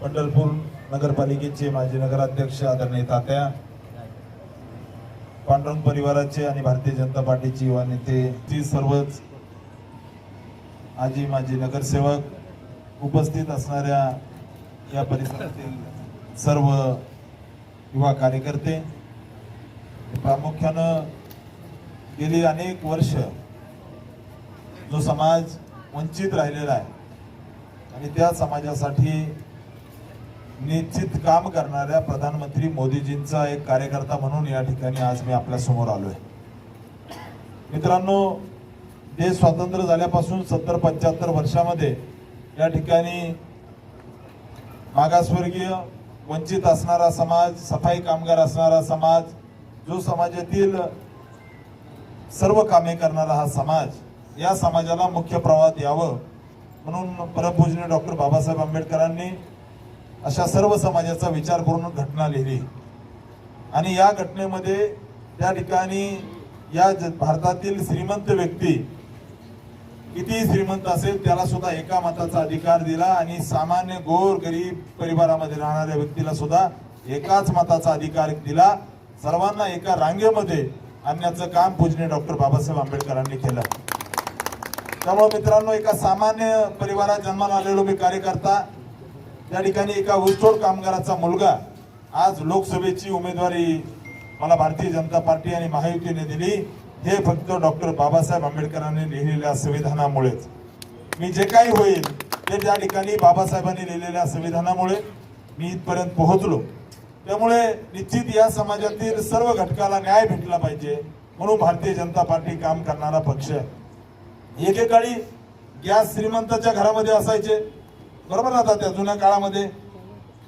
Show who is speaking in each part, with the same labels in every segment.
Speaker 1: पंढरपूर नगरपालिकेचे माजी नगराध्यक्ष आदरणीय तात्या पांडुरंग परिवाराचे आणि भारतीय जनता पार्टीचे युवा नेते ती सर्वच आजी माजी नगरसेवक उपस्थित असणाऱ्या या परिसरातील सर्व युवा कार्यकर्ते. प्रामुख्यानं गेली अनेक वर्ष जो समाज वंचित राहिलेला आहे आणि त्या समाजासाठी निश्चित काम करणाऱ्या प्रधानमंत्री मोदीजींचा एक कार्यकर्ता म्हणून या ठिकाणी आज मी आपल्यासमोर आलोय. मित्रांनो देश स्वातंत्र्य झाल्यापासून सत्तर पंच्याहत्तर वर्षामध्ये या ठिकाणी मागासवर्गीय वंचित असणारा समाज सफाई कामगार असणारा समाज जो समाजातील सर्व कामे करणारा हा समाज या समाजाला मुख्य प्रवाहात यावं म्हणून परमपूजनीय डॉक्टर बाबासाहेब आंबेडकरांनी अशा सर्व समाजाचा विचार करून घटना लिहिली. आणि या घटनेमध्ये त्या ठिकाणी या ज- भारतातील श्रीमंत व्यक्ती किती श्रीमंत असेल त्याला सुद्धा एका मताचा अधिकार दिला आणि सामान्य गोर गरीब परिवारामध्ये राहणाऱ्या व्यक्तीला सुद्धा एकाच मताचा अधिकार दिला. सर्वांना एका रांगेमध्ये आणण्याचं काम पूजनीय डॉक्टर बाबासाहेब आंबेडकरांनी केलं. त्यामुळे मित्रांनो एका सामान्य परिवारात जन्माला आलेलो मी कार्यकर्ता त्या ठिकाणी एका ऊसतोड कामगाराचा मुलगा आज लोकसभेची उमेदवारी मला भारतीय जनता पार्टी आणि महायुतीने दिली. हे फक्त डॉक्टर बाबासाहेब आंबेडकरांनी लिहिलेल्या संविधानामुळेच. मी जे काही होईल ते त्या ठिकाणी बाबासाहेबांनी लिहिलेल्या संविधानामुळे मी इथपर्यंत पोहोचलो. त्यामुळे निश्चित या समाजातील सर्व घटकाला न्याय भेटला पाहिजे म्हणून भारतीय जनता पार्टी काम करणारा पक्ष आहे. एकेकाळी गॅस श्रीमंताच्या घरामध्ये असायचे. बरोबर ना त्या जुन्या काळामध्ये.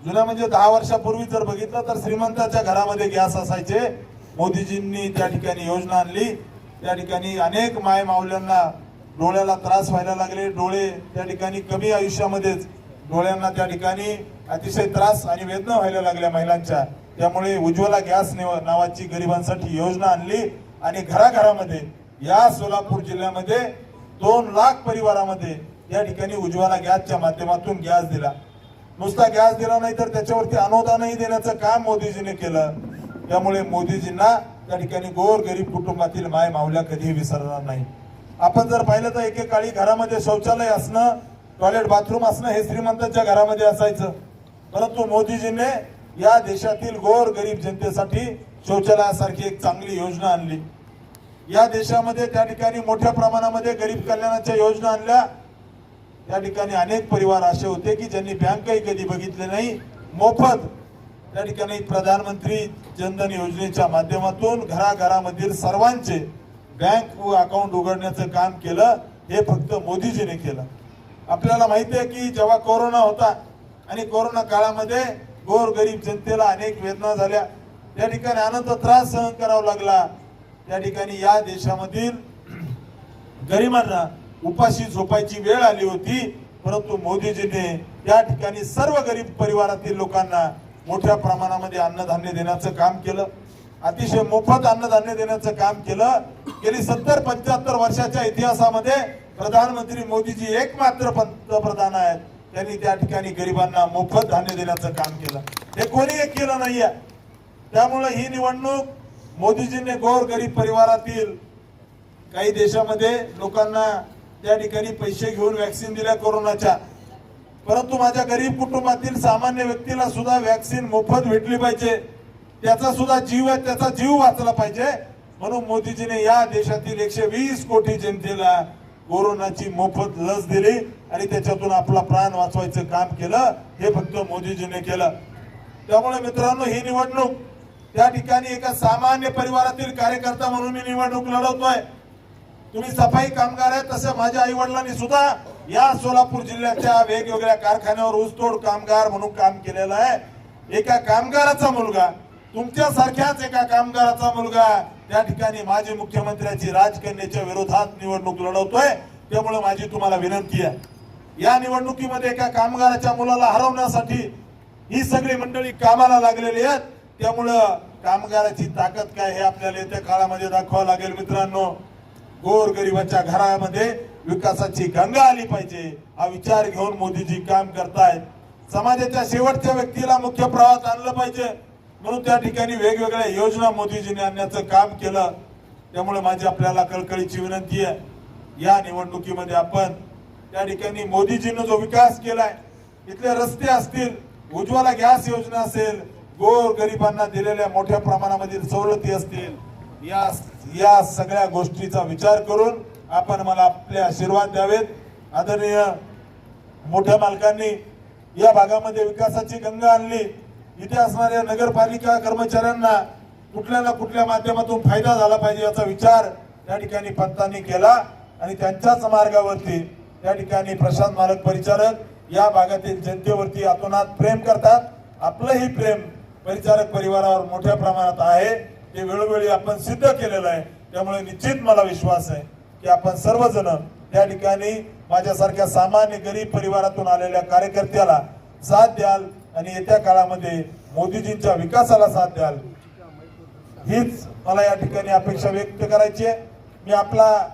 Speaker 1: जुन्या म्हणजे दहा वर्षापूर्वी जर बघितलं तर श्रीमंताच्या घरामध्ये गॅस असायचे. मोदीजींनी त्या ठिकाणी योजना आणली. त्या ठिकाणी अनेक माय माऊल्यांना डोळ्याला त्रास व्हायला लागले. डोळे त्या ठिकाणी कमी आयुष्यामध्येच डोळ्यांना त्या ठिकाणी अतिशय त्रास आणि वेदना व्हायला लागल्या महिलांच्या. त्यामुळे उज्ज्वला गॅस नावाची गरिबांसाठी योजना आणली आणि घराघरामध्ये या सोलापूर जिल्ह्यामध्ये दोन लाख परिवारामध्ये या ठिकाणी उज्ज्वला गॅसच्या माध्यमातून गॅस दिला. नुसता गॅस दिला नाही तर त्याच्यावरती अनुदानही देण्याचं काम मोदीजीने केलं. त्यामुळे मोदीजींना त्या ठिकाणी गोर गरीब कुटुंबातील माय माऊल्या कधीही विसरणार नाही. आपण जर पाहिलं तर एकेकाळी घरामध्ये शौचालय असणं टॉयलेट बाथरूम असणं हे श्रीमंतांच्या घरामध्ये असायचं. परंतु मोदीजीने या देशातील गोर गरीब जनतेसाठी शौचालयासारखी एक चांगली योजना आणली. या देशामध्ये त्या ठिकाणी मोठ्या प्रमाणामध्ये गरीब कल्याणाच्या योजना आणल्या. त्या ठिकाणी अनेक परिवार असे होते की ज्यांनी बँकही कधी बघितले नाही. मोफत त्या ठिकाणी प्रधानमंत्री जनधन योजनेच्या माध्यमातून घराघरामधील सर्वांचे बँक अकाउंट उघडण्याचं काम केलं. हे फक्त मोदीजीने केलं. आपल्याला माहिती आहे की जेव्हा कोरोना होता आणि कोरोना काळामध्ये गोर गरीब जनतेला अनेक वेदना झाल्या. त्या ठिकाणी अनंत त्रास सहन करावा लागला. त्या ठिकाणी या देशामधील गरिबांना उपाशी झोपायची वेळ आली होती परंतु मोदीजीने या ठिकाणी सर्व गरीब परिवारातील लोकांना मोठ्या प्रमाणामध्ये अन्नधान्य देण्याचं काम केलं. अतिशय मोफत अन्नधान्य देण्याचं काम केलं. गेली सत्तर पंच्याहत्तर वर्षाच्या इतिहासामध्ये प्रधानमंत्री मोदीजी एकमात्र पंतप्रधान आहेत. त्यांनी त्या ठिकाणी गरिबांना मोफत धान्य देण्याचं काम केलं. हे कोणी एक केलं नाहीये. त्यामुळं ही निवडणूक मोदीजींनी गोर गरीब परिवारातील काही देशामध्ये लोकांना त्या ठिकाणी पैसे घेऊन वॅक्सिन दिल्या कोरोनाच्या. परंतु माझ्या गरीब कुटुंबातील सामान्य व्यक्तीला सुद्धा वॅक्सिन मोफत भेटली पाहिजे. त्याचा सुद्धा जीव आहे त्याचा जीव वाचला पाहिजे. म्हणून मोदीजीने या देशातील एकशे वीस कोटी जनतेला कोरोनाची मोफत लस दिली आणि त्याच्यातून आपला प्राण वाचवायचं काम केलं हे फक्त मोदीजीने केलं. त्यामुळे मित्रांनो ही निवडणूक त्या ठिकाणी एका सामान्य परिवारातील कार्यकर्ता म्हणून मी निवडणूक लढवतोय. तुम्ही सफाई कामगार आहे तसं माझ्या आई वडिलांनी सुद्धा या सोलापूर जिल्ह्याच्या वेगवेगळ्या कारखान्यावर ऊसतोड कामगार म्हणून काम केलेलं आहे. एका कामगाराचा मुलगा तुमच्या सारख्याच एका कामगाराचा मुलगा त्या ठिकाणी माजी मुख्यमंत्र्याची राजकन्याच्या विरोधात निवडणूक लढवतोय. त्यामुळे माझी तुम्हाला विनंती आहे. या निवडणुकीमध्ये एका कामगाराच्या मुलाला हरवण्यासाठी ही सगळी मंडळी कामाला लागलेली आहेत. त्यामुळं कामगाराची ताकद काय हे आपल्याला येत्या काळामध्ये दाखवावं लागेल मित्रांनो. गोरगरिबाच्या घरामध्ये विकासाची गंगा आली पाहिजे हा विचार घेऊन मोदीजी काम करतायत. समाजाच्या शेवटच्या व्यक्तीला मुख्य प्रवाहात आणलं पाहिजे. म्हणून त्या ठिकाणी वेगवेगळ्या योजना मोदीजीने आणण्याचं काम केलं. त्यामुळे माझी आपल्याला कळकळीची विनंती आहे. या निवडणुकीमध्ये आपण त्या ठिकाणी मोदीजींनी जो विकास केलाय इथले रस्ते असतील उज्ज्वला गॅस योजना असेल गोर गरिबांना दिलेल्या मोठ्या प्रमाणामध्ये सवलती असतील या या सगळ्या गोष्टीचा विचार करून आपण मला आपले आशीर्वाद द्यावेत. आदरणीय मोठ्या मालकांनी या भागामध्ये विकासाची गंगा आणली. इथे असणाऱ्या नगरपालिका कर्मचाऱ्यांना कुठल्या ना कुठल्या माध्यमातून फायदा झाला पाहिजे याचा विचार त्या ठिकाणी पंतांनी केला आणि त्यांच्याच मार्गावरती त्या ठिकाणी प्रशांत मालक परिचारक या भागातील जनतेवरती अतोनात प्रेम करतात. आपलंही प्रेम परिचारक परिवारावर मोठ्या प्रमाणात आहे. ते वेळोवेळी आपण सिद्ध केलेलं आहे. त्यामुळे निश्चित मला विश्वास आहे की आपण सर्वजण त्या ठिकाणी माझ्यासारख्या सामान्य गरीब परिवारातून आलेल्या कार्यकर्त्याला साथ द्याल आणि येत्या काळामध्ये मोदीजींच्या विकासाला साथ द्याल. हीच मला या ठिकाणी अपेक्षा व्यक्त करायची आहे. मी आपला